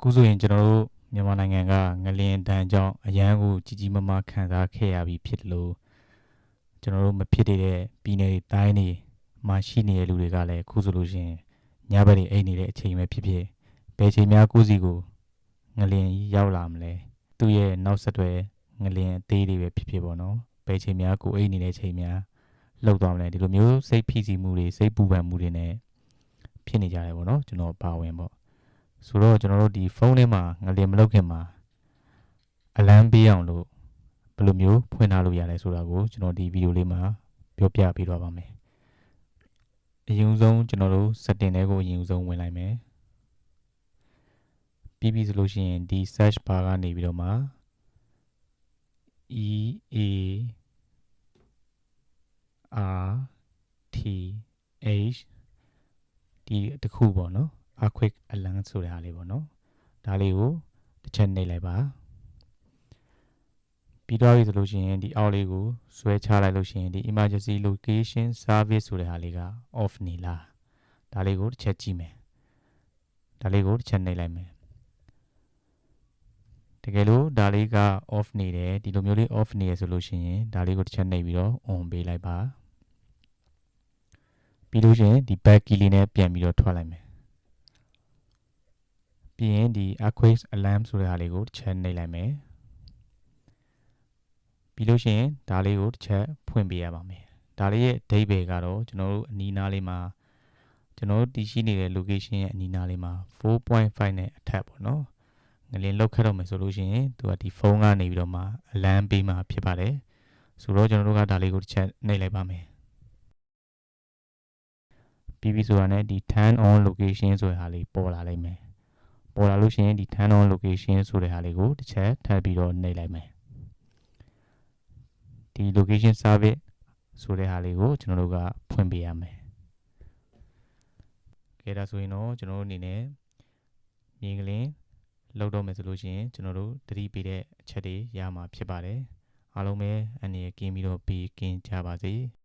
အခုဆိုရင်ကျွန်တော်တို့မြန်မာနိုင်ငံကငလျင်တန်းကြောင့်အရန်ကိုကြီးကြီးမားမားခံစားခဲ့ရပြီးဖြစ်တယ်လို့ကျွန်တော်တို့မဖြစ်သေးတဲ့ပြည်နယ်တွေတိုင်းတွေမှာရှိနေတဲ့လူတွေကလည်းအခုဆိုလို့ရှိရင်ညဘက်တွေအိတ်နေတဲ့အချိန်ပဲဖြစ်ဖြစ်ဘယ်ချိန်များကိုယ့်စီကိုငလျင်ကြီးရောက်လာမလဲသူ့ရဲ့နောက်ဆက်တွဲငလျင်အသေးတွေပဲဖြစ်ဖြစ်ပေါ့နော်ဘယ်ချိန်များကိုယ်အိတ်နေတဲ့ချိန်များလောက်သွားမလဲဒီလိုမျိုးစိတ်ဖိစီးမှုတွေစိတ်ပူပန်မှုတွေနဲ့ဖြစ်နေကြတယ်ပေါ့နော်ကျွန်တော်ပါဝင်ပေါ့ ဆိုတော့ကျွန်တော်တို့ဒီဖုန်းထဲမှာငလျင်မလုပ်ခင်မှာအလန်းပေးအောင်လို့ဘယ်လိုမျိုးဖွင့်ထားလို့ရလဲဆိုတာကိုကျွန်တော်ဒီဗီဒီယိုလေးမှာပြောပြပေးတော့ပါမယ်အရင်ဆုံးကျွန်တော်တို့ setting တွေကိုအရင်ဆုံးဝင်လိုက်မယ်ပြီးပြီဆိုလို့ရှိရင်ဒီ search bar ကနေပြီးတော့မှ e a r t h ဒီတစ်ခုပေါ့နော် earthquake alert ဆိုတဲ့ဟာလေးပေါ့နော်ဒါလေးကိုတစ်ချက်နှိပ်လိုက်ပါပြီးတော့ပြီဆိုလို့ရှိရင်ဒီအောက်လေးကိုဆွဲချလိုက်လို့ရှိရင်ဒီ emergency location service ဆိုတဲ့ဟာလေးက off နေလားဒါလေးကိုတစ်ချက်ကြည့်မယ်ဒါလေးကိုတစ်ချက်နှိပ်လိုက်မယ်တကယ်လို့ဒါလေးက off နေတယ်ဒီလိုမျိုးလေး off နေရဆိုလို့ရှိရင်ဒါလေးကိုတစ်ချက်နှိပ်ပြီးတော့ on ပေးလိုက်ပါပြီးလို့ရှိရင်ဒီ back key လေးနဲ့ပြန်ပြီးတော့ထွက်လိုက်မယ် ပြီးရင်ဒီ earthquake alarm ဆိုတဲ့ဟာလေးကိုတစ်ချက်နှိပ်လိုက်မယ်ပြီးလို့ရှိရင်ဒါလေးကိုတစ်ချက်ဖွင့်ပေးရပါမယ်ဒါလေးရဲ့အဓိပ္ပာယ်ကတော့ကျွန်တော်တို့အနီးနားလေးမှာကျွန်တော်တို့တည်ရှိနေတဲ့ location ရဲ့အနီးနားလေးမှာ4.5နဲ့အထက်ပေါ့နော်ငလင်လောက်ခတ်တော့မယ်ဆိုလို့ရှိရင်သူကဒီဖုန်းကနေပြီးတော့မှ alarm ပေးမှာဖြစ်ပါတယ်ဆိုတော့ကျွန်တော်တို့ကဒါလေးကိုတစ်ချက်နှိပ်လိုက်ပါမယ်ပြီးပြီဆိုတာနဲ့ဒီ turn on location ဆိုတဲ့ဟာလေးပေါ်လာလိမ့်မယ် ပေါ်လာလို့ရှိရင်ဒီ turn on location ဆိုတဲ့ဟာလေးကိုတစ်ချက်ထပ်ပြီးတော့နှိပ်လိုက်မယ်ဒီ location service ဆိုတဲ့ဟာလေးကိုကျွန်တော်တို့ကဖွင့်ပေးရမယ်ကဲဒါဆိုရင်တော့ကျွန်တော်တို့အနေနဲ့မြေကလင်းလောက်တော့မယ်ဆိုလို့ရှိရင်ကျွန်တော်တို့သတိပေးတဲ့အချက်တွေရမှာဖြစ်ပါတယ်အားလုံးပဲအနေနဲ့ကင်းပြီးတော့ပြီးကင်းကြပါစေ